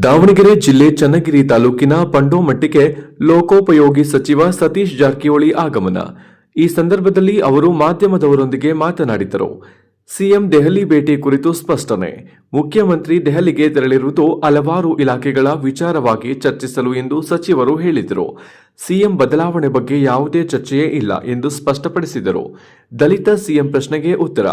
ದಾವಣಗೆರೆ ಜಿಲ್ಲೆ ಚನ್ನಗಿರಿ ತಾಲೂಕಿನ ಪಂಡೋಮಟ್ಟಿಗೆ ಲೋಕೋಪಯೋಗಿ ಸಚಿವ ಸತೀಶ್ ಜಾರಕಿಹೊಳಿ ಆಗಮನ. ಈ ಸಂದರ್ಭದಲ್ಲಿ ಅವರು ಮಾಧ್ಯಮದವರೊಂದಿಗೆ ಮಾತನಾಡಿದರು. ಸಿಎಂ ದೆಹಲಿ ಭೇಟಿ ಕುರಿತು ಸ್ಪಷ್ಟನೆ. ಮುಖ್ಯಮಂತ್ರಿ ದೆಹಲಿಗೆ ತೆರಳಿರುವುದು ಹಲವಾರು ಇಲಾಖೆಗಳ ವಿಚಾರವಾಗಿ ಚರ್ಚಿಸಲು ಎಂದು ಸಚಿವರು ಹೇಳಿದರು. ಸಿಎಂ ಬದಲಾವಣೆ ಬಗ್ಗೆ ಯಾವುದೇ ಚರ್ಚೆಯೇ ಇಲ್ಲ ಎಂದು ಸ್ಪಷ್ಟಪಡಿಸಿದರು. ದಲಿತ ಸಿಎಂ ಪ್ರಶ್ನೆಗೆ ಉತ್ತರ.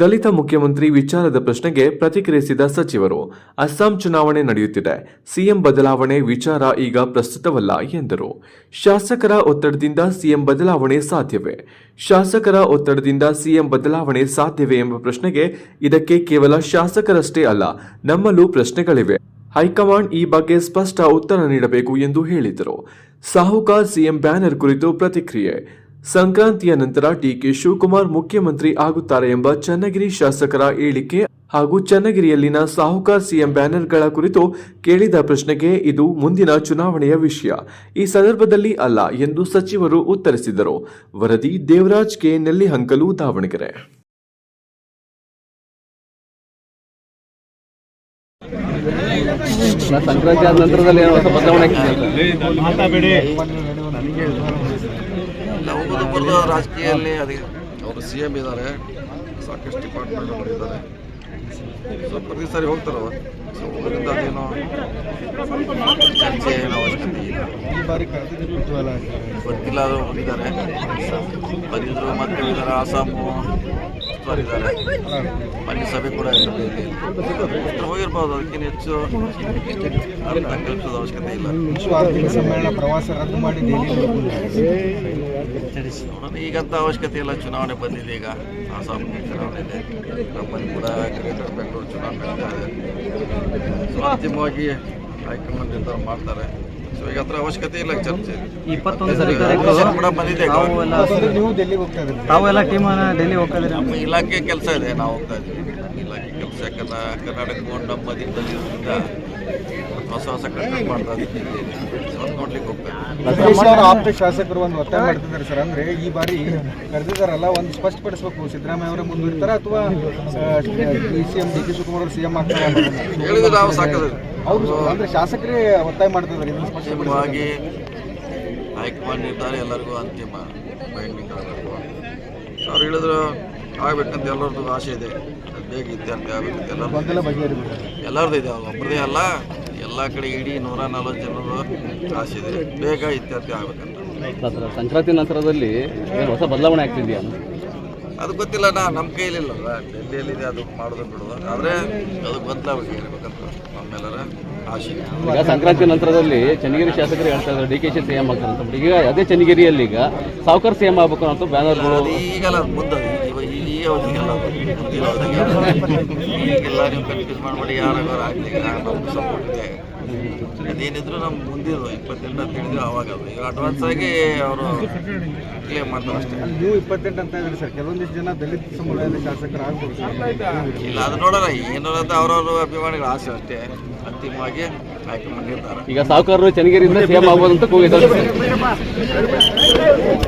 ದಲಿತ ಮುಖ್ಯಮಂತ್ರಿ ವಿಚಾರದ ಪ್ರಶ್ನೆಗೆ ಪ್ರತಿಕ್ರಿಯಿಸಿದ ಸಚಿವರು, ಅಸ್ಸಾಂ ಚುನಾವಣೆ ನಡೆಯುತ್ತಿದೆ. ಸಿಎಂ ಬದಲಾವಣೆ ವಿಚಾರ ಈಗ ಪ್ರಸ್ತುತವಲ್ಲ ಎಂದರು. ಶಾಸಕರ ಒತ್ತಡದಿಂದ ಸಿಎಂ ಬದಲಾವಣೆ ಸಾಧ್ಯವೇ? ಶಾಸಕರ ಒತ್ತಡದಿಂದ ಸಿಎಂ ಬದಲಾವಣೆ ಸಾಧ್ಯವೇ ಎಂಬ ಪ್ರಶ್ನೆಗೆ ಇದಕ್ಕೆ ಕೇವಲ ಶಾಸಕರಷ್ಟೇ ಅಲ್ಲ, ನಮ್ಮಲ್ಲೂ ಪ್ರಶ್ನೆಗಳಿವೆ. ಹೈಕಮಾಂಡ್ ಈ ಬಗ್ಗೆ ಸ್ಪಷ್ಟ ಉತ್ತರ ನೀಡಬೇಕು ಎಂದು ಹೇಳಿದರು. ಸಾಹುಕಾರ್ ಸಿಎಂ ಬ್ಯಾನರ್ ಕುರಿತು ಪ್ರತಿಕ್ರಿಯೆ. ಸಂಕ್ರಾಂತಿಯ ನಂತರ ಡಿಕೆ ಶಿವಕುಮಾರ್ ಮುಖ್ಯಮಂತ್ರಿ ಆಗುತ್ತಾರೆ ಎಂಬ ಚನ್ನಗಿರಿ ಶಾಸಕರ ಹೇಳಿಕೆ ಹಾಗೂ ಚನ್ನಗಿರಿಯಲ್ಲಿನ ಸಾಹುಕಾರ್ ಸಿಎಂ ಬ್ಯಾನರ್ಗಳ ಕುರಿತು ಕೇಳಿದ ಪ್ರಶ್ನೆಗೆ ಇದು ಮುಂದಿನ ಚುನಾವಣೆಯ ವಿಷಯ. ಈ ಸಂದರ್ಭದಲ್ಲಿ ಅಲ್ಲ ಎಂದು ಸಚಿವರು ಉತ್ತರಿಸಿದರು. ವರದಿ ದೇವರಾಜ್ ಕೆ. ನೆಲ್ಲಿಹಂಕಲು, ದಾವಣಗೆರೆ. ಸಂಕ್ರಾಂತಿ ಆದ ನಂತರದಲ್ಲಿ ಏನೋ ಹೊಸ ಬದಲಾವಣೆ ಬರೋದು ರಾಜಕೀಯದಲ್ಲಿ ಅದೇ ಅವರು ಸಿ ಎಂ ಇದ್ದಾರೆ, ಸಾಕಷ್ಟು ಡಿಪಾರ್ಟ್ಮೆಂಟ್ ಇದ್ದಾರೆ. ಸೊ ಪ್ರತಿ ಸಾರಿ ಹೋಗ್ತಾರೆ ಅವರು ಸೊ ಅದರಿಂದ ಅದೇನೋ ಚರ್ಚೆ ಅವಶ್ಯಕತೆ ಇಲ್ಲ. ಗೊತ್ತಿಲ್ಲ ಅದು ಹೋಗಿದ್ದಾರೆ. ಬಂದಿದ್ರು ಮತ್ತೆ ಇದ್ದಾರೆ ಆಸಾಮು ಇದ್ದಾರೆ ಸಭೆ ಕೂಡ ಹೋಗಿರ್ಬೋದು ಅದಕ್ಕಿಂತ ಹೆಚ್ಚು ಕಲ್ಪಿಸೋದು ಅವಶ್ಯಕತೆ ಇಲ್ಲ. ಸಮ್ಮೇಳನ ಪ್ರವಾಸ ರದ್ದು ಮಾಡಿ ದೆಹಲಿಗೆ ನೋಡೋಣ. ಈಗಂತ ಅವಶ್ಯಕತೆ ಇಲ್ಲ ಚುನಾವಣೆ ಬಂದಿದೆ ಈಗ. ಆಸಾಮ್ ಚುನಾವಣೆ ಇದೆ. ನಮ್ಮಲ್ಲಿ ಕೂಡ ಗ್ರೇಟರ್ ಬೆಂಗಳೂರು ಚುನಾವಣೆ ಸೊ ಅಂತಿಮವಾಗಿ ಹೈಕಮಾಂಡ್ ನಿರ್ಧಾರ ಮಾಡ್ತಾರೆ. ಸೊ ಈಗ ಹತ್ರ ಅವಶ್ಯಕತೆ ಇಲ್ಲ ಚರ್ಚೆ. ಕೂಡ ಬಂದಿದೆ ತಾವೆಲ್ಲ ಟೀಮ್ ಡೆಲ್ಲಿ ಹೋಗ್ತಾ ನಮ್ಮ ಇಲಾಖೆ ಕೆಲಸ ಇದೆ. ನಾವು ಹೋಗ್ತಾ ಇದ್ದೀವಿ. ಇಲಾಖೆ ಕೆಲಸ ಯಾಕಂದ್ರೆ ಕರ್ನಾಟಕ ಬೋರ್ಡ್ ನಮ್ಮ ಮಧ್ಯದಲ್ಲಿ ಇರೋದ್ರಿಂದ ಹೊಸ ಹೊಸ ಕಟ್ಟಡ ಮಾಡ್ತಾ ಇದ್ದೀವಿ. ನೋಡ್ಲಿಕ್ಕೆ ಹೋಗ್ತಾ ಶಾಸಕರು ಒಂದು ಒತ್ತಾಯ ಮಾಡ್ತಿದ್ದಾರೆ ಸರ್. ಅಂದ್ರೆ ಈ ಬಾರಿ ಕರೆದಿದ್ದಾರಲ್ಲ ಒಂದು ಸ್ಪಷ್ಟಪಡಿಸಬೇಕು. ಸಿದ್ದರಾಮಯ್ಯ ಅವರೇ ಮುಂದುವರಿತಾರ ಅಥವಾ D C M D K Shivakumar ಅವರು ಸಿಎಂ ಆಗ್ತಾರೆ. ಹೇಳಿದ್ರೆ ನಾವು ಅಂದ್ರೆ ಶಾಸಕರೇ ಒತ್ತಾಯ ಮಾಡ್ತಿದ್ದಾರೆ ಅಂತಿಮವಾಗಿ ಹೈಕಮಾಂಡ್ ನಿರ್ಧಾರ ಎಲ್ಲರಿಗೂ ಅಂತಿಮ ಬೈಂಡಿಂಗ್ ಆಗಬೇಕು. ಅವ್ರು ಹೇಳಿದ್ರು ಆಗ್ಬೇಕಂತ ಎಲ್ಲರದ್ದು ಆಸೆ ಇದೆ. ಬೇಗ ಇತ್ಯರ್ಥ ಆಗಬೇಕಂತ ಬಗೆಹರಿಬೇಕು ಎಲ್ಲರದ್ದು ಇದೆ ಒಬ್ಬರದೇ ಅಲ್ಲ ಎಲ್ಲ ಕಡೆ ಇಡೀ ನೂರ ನಲ್ವತ್ತು ಜನರು ಆಸೆ ಇದೆ. ಬೇಗ ಇತ್ಯರ್ಥ ಆಗ್ಬೇಕಂತ. ಸಂಕ್ರಾಂತಿ ನಂತರದಲ್ಲಿ ಏನು ಹೊಸ ಬದಲಾವಣೆ ಆಗ್ತಿದೆಯಾ? ಅಂತ. ಅದು ಗೊತ್ತಿಲ್ಲ ನಾ ನಮ್ಮ ಕೈಲಿಲ್ಲಲ್ಲ ಡೆಲ್ಲಿಯಲ್ಲಿದೆ ಅದು ಮಾಡೋದು ಬಿಡೋದು ಆದರೆ ಅದು ಗೊತ್ತಾಗಬೇಕು ಹೇಳ್ಬೇಕಂತ ನಮ್ಮೆಲ್ಲರ ಆಶೆ. ಈಗ ಸಂಕ್ರಾಂತಿ ನಂತರದಲ್ಲಿ ಚನ್ನಗಿರಿ ಶಾಸಕರು ಹೇಳ್ತಾ ಇದ್ದಾರೆ ಡಿ ಕೆ ಶಿ ಸಿಎಂ ಆಗ್ತಾರೆ ಅಂತ. ಈಗ ಅದೇ ಚನ್ನಗಿರಿಯಲ್ಲಿ ಈಗ ಸಾವುಕಾರ ಸಿಎಂ ಆಗ್ಬೇಕು ಅಂತ ಬ್ಯಾನರ್ಗಳು ಈಗಲ್ಲ ಮುಂದೆ ಇವ- ಈ ಈ ಅವಧಿಗೆಲ್ಲ ಅದು ಮುಂದಿನ ಅವಧಿಗೆ ಈಗೆಲ್ಲ ನೀವು ಕನ್ಫ್ಯೂಸ್ ಮಾಡಬೇಡಿ ಯಾರಾಗಾರ ಆಗಲಿ ನಮ್ಗೆ ಸಪೋರ್ಟ್ ಇದೆ ಅದೇನಿದ್ರು ನಮ್ಮ ಮುಂದಿದ್ದು ಇಪ್ಪತ್ತೆಂಟು ಅಂತ ಹೇಳಿದ್ರು ಅವಾಗ ಅದು. ಈಗ ಅಡ್ವಾನ್ಸ್ ಆಗಿ ಅವರು ಕ್ಲೇಮ್ ಮಾಡ್ತಾರೆ ಅಷ್ಟೇ. ನೀವು ಇಪ್ಪತ್ತೆಂಟು ಅಂತ ಇದ್ರಿ ಸರ್ ಕೆಲವೊಂದಿಷ್ಟು ಜನ ದಲಿತ ಸಮುದಾಯದ ಶಾಸಕರು ಆಗ್ಬೋದು. ಇಲ್ಲ ಅದು ನೋಡೋಣ. ಏನೋ ಅಂತ ಅವ್ರವ್ರ ಅಭಿಮಾನಿಗಳ ಆಸೆ ಅಷ್ಟೇ. ಅಂತಿಮವಾಗಿ ಆಯ್ಕೆ ಮಾಡಿರ್ತಾರೆ ಈಗ ಸಾಹುಕಾರರು ಚನ್ನಗಿರಿಯಿಂದ ಸೇಮ್ ಆಗ್ಬೋದು ಅಂತ ಕೂಗಿದ್ದಾರೆ.